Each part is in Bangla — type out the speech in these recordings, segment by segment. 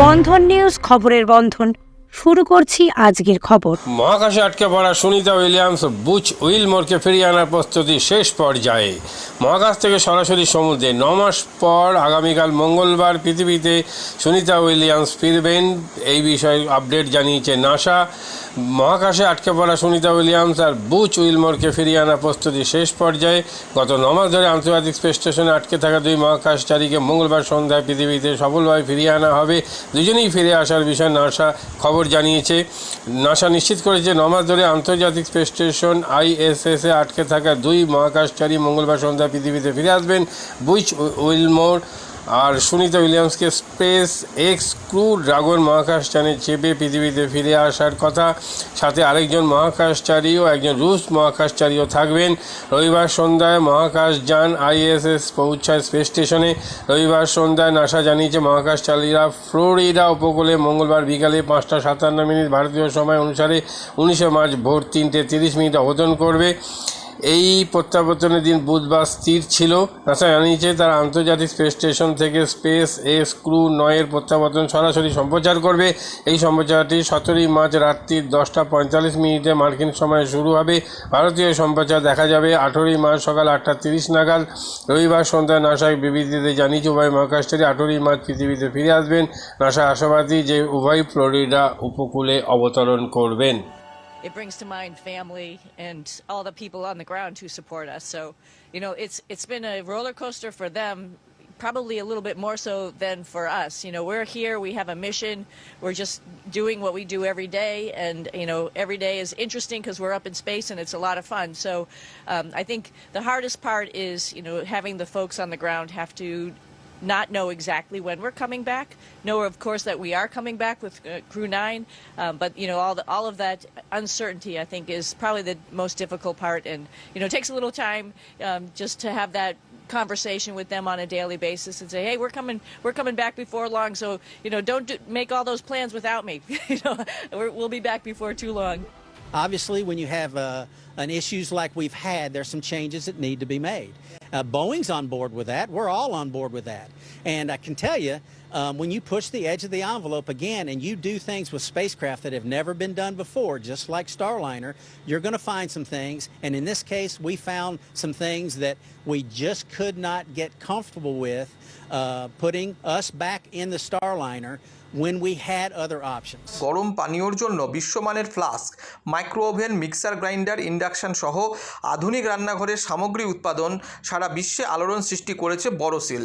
বন্ধন নিউজ খবরের বন্ধন। শুরু করছি আজকের খবর। মহাকাশে আটকে পড়া সুনিতা উইলিয়ামস বুচ উইলমোরকে ফিরিয়ে আনার প্রস্তুতি শেষ পর্যায়ে। মহাকাশ থেকে সরাসরি সমুদ্রে ন মাস পর আগামীকাল মঙ্গলবার পৃথিবীতে সুনিতা উইলিয়ামস ফিরবেন। এই বিষয়ে আপডেট জানিয়েছে নাসা। মহাকাশে আটকে পড়া সুনিতা উইলিয়ামস আর বুচ উইলমোরকে ফিরিয়ে আনা প্রস্তুতি শেষ পর্যায়ে। গত নমাস ধরে আন্তর্জাতিক স্পেস স্টেশনে আটকে থাকা দুই মহাকাশচারীকে মঙ্গলবার সন্ধ্যায় পৃথিবীতে সফলভাবে ফিরিয়ে আনা হবে। দুজনেই ফিরে আসার বিষয়ে নাসা খবর জানিয়েছে। নাসা নিশ্চিত করেছে নমাস ধরে আন্তর্জাতিক স্পেস স্টেশন আইএসএস আটকে থাকা দুই মহাকাশচারী মঙ্গলবার সন্ধ্যায় পৃথিবীতে ফিরে আসবেন বুইচ উইলমোর। আর সুনিতা উইলিয়ামসকে স্পেস এক্স ক্রু ড্রাগন মহাকাশযানে চেপে পৃথিবীতে ফিরে আসার কথা। সাথে আরেকজন মহাকাশচারী ও একজন রুশ মহাকাশচারীও থাকবেন। রবিবার সন্ধ্যায় মহাকাশযান আইএসএস পৌঁছায় স্পেস স্টেশনে। রবিবার সন্ধ্যায় নাসা জানিয়েছে মহাকাশচারীরা ফ্লোরিডা উপকূলে মঙ্গলবার বিকালে পাঁচটা সাতান্ন মিনিট ভারতীয় সময় অনুসারে উনিশে মার্চ ভোর তিনটে তিরিশ মিনিট অবতরণ করবে। এই প্রত্যাবর্তনের দিন বুধবার স্থির ছিল। নাসা জানিয়েছে, তারা আন্তর্জাতিক স্পেস স্টেশন থেকে স্পেস এস ক্রু নয়ের প্রত্যাবর্তন সরাসরি সম্প্রচার করবে। এই সম্প্রচারটি সতেরোই মার্চ রাত্রি দশটা পঁয়তাল্লিশ মিনিটে মার্কিন সময়ে শুরু হবে। ভারতীয় সম্প্রচার দেখা যাবে আঠেরোই মার্চ সকাল আটটা তিরিশ নাগাদ। রবিবার সন্ধ্যায় নাসা বিবৃতিতে জানিয়েছে, উভয় মহাকাশচারী আঠেরোই মার্চ পৃথিবীতে ফিরে আসবেন। নাসা আশাবাদী যে উভয় ফ্লোরিডা উপকূলে অবতরণ করবেন। It brings to mind family and all the people on the ground who support us. So, you know, it's it's been a roller coaster for them, probably a little bit more so than for us. You know, we're here, we have a mission, we're just doing what we do every day, and you know, every day is interesting because we're up in space and it's a lot of fun. So, um, I think the hardest part is you know having the folks on the ground have to not know exactly when we're coming back. Know, of course, that we are coming back with uh, Crew Nine, um, but you know all the, all of that uncertainty. I think is probably the most difficult part, and you know it takes a little time um, just to have that conversation with them on a daily basis and say, hey, we're coming, we're coming back before long, so you know don't do, make all those plans without me. you know, we're, we'll be back before too long. Obviously, when you have uh, an issues like we've had, there's some changes that need to be made. Uh, Boeing's on board with that. We're all on board with that. And I can tell you, um, when you push the edge of the envelope again and you do things with spacecraft that have never been done before, just like Starliner, you're going to find some things. And in this case, we found some things that we just could not get comfortable with uh, putting us back in the Starliner when we had other options. গরম পানীয়র জন্য বিশ্বমানের flask micro oven mixer grinder induction সহ আধুনিক রান্নাঘরের সামগ্রী উৎপাদন সারা বিশ্বে আলোড়ন সৃষ্টি করেছে বড়সিল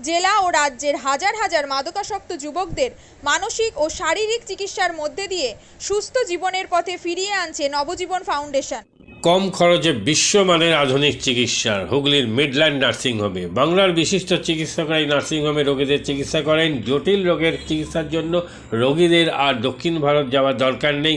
জেলা ও রাজ্যের হাজার হাজার মাদকাসক্ত যুবকদের মানসিক ও শারীরিক চিকিৎসার মধ্যে দিয়ে সুস্থ জীবনের পথে ফিরিয়ে আনছে নবজীবন ফাউন্ডেশন। কম খরচে বিশ্বমানের আধুনিক চিকিৎসার। হুগলির মিডল্যান্ড নার্সিংহোমে বাংলার বিশিষ্ট চিকিৎসকরা এই নার্সিংহোমে রোগীদের চিকিৎসা করেন। জটিল রোগের চিকিৎসার জন্য রোগীদের আর দক্ষিণ ভারত যাওয়ার দরকার নেই।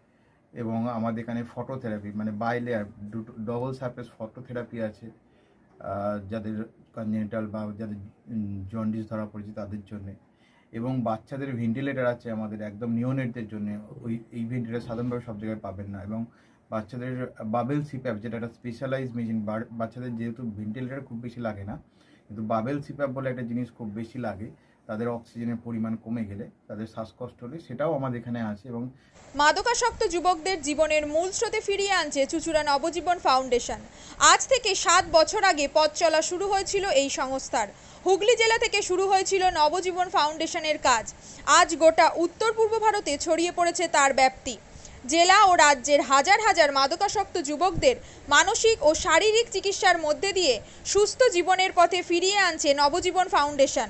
এবং আমাদের এখানে ফটোথেরাপি মানে বাইলেয়ার দুটো ডবল সারফেস ফটোথেরাপি আছে। যাদের কনজেনিটাল বা যাদের জন্ডিস ধরা পড়েছে তাদের জন্যে। এবং বাচ্চাদের ভেন্টিলেটার আছে আমাদের একদম নিওনেটদের জন্য। ওই, এই ভেন্টিলেটার সাধারণভাবে সব জায়গায় পাবেন না। এবং বাচ্চাদের বাবেল সিপ্যাপ যেটা একটা স্পেশালাইজ মেশিন বাচ্চাদের যেহেতু ভেন্টিলেটার খুব বেশি লাগে না, কিন্তু বাবেল সিপ্যাপ বলে একটা জিনিস খুব বেশি লাগে। তাদের অক্সিজেনের পরিমাণ কমে গেলে তাদের শ্বাসকষ্ট হলে সেটাও আমাদের এখানে আছে এবং মাদকাসক্ত যুবকদের জীবনের মূল স্রোতে ফিরিয়ে আনছে চুচুড়া নবজীবন ফাউন্ডেশন। আজ থেকে সাত বছর আগে পথ চলা শুরু হয়েছিল এই সংস্থার। হুগলি জেলা থেকে শুরু হয়েছিল নবজীবন ফাউন্ডেশনের কাজ। আজ গোটা উত্তর পূর্ব ভারতে ছড়িয়ে পড়েছে তার ব্যাপ্তি। জেলা ও রাজ্যের হাজার হাজার মাদকাসক্ত যুবকদের মানসিক ও শারীরিক চিকিৎসার মধ্যে দিয়ে সুস্থ জীবনের পথে ফিরিয়ে আনছে নবজীবন ফাউন্ডেশন।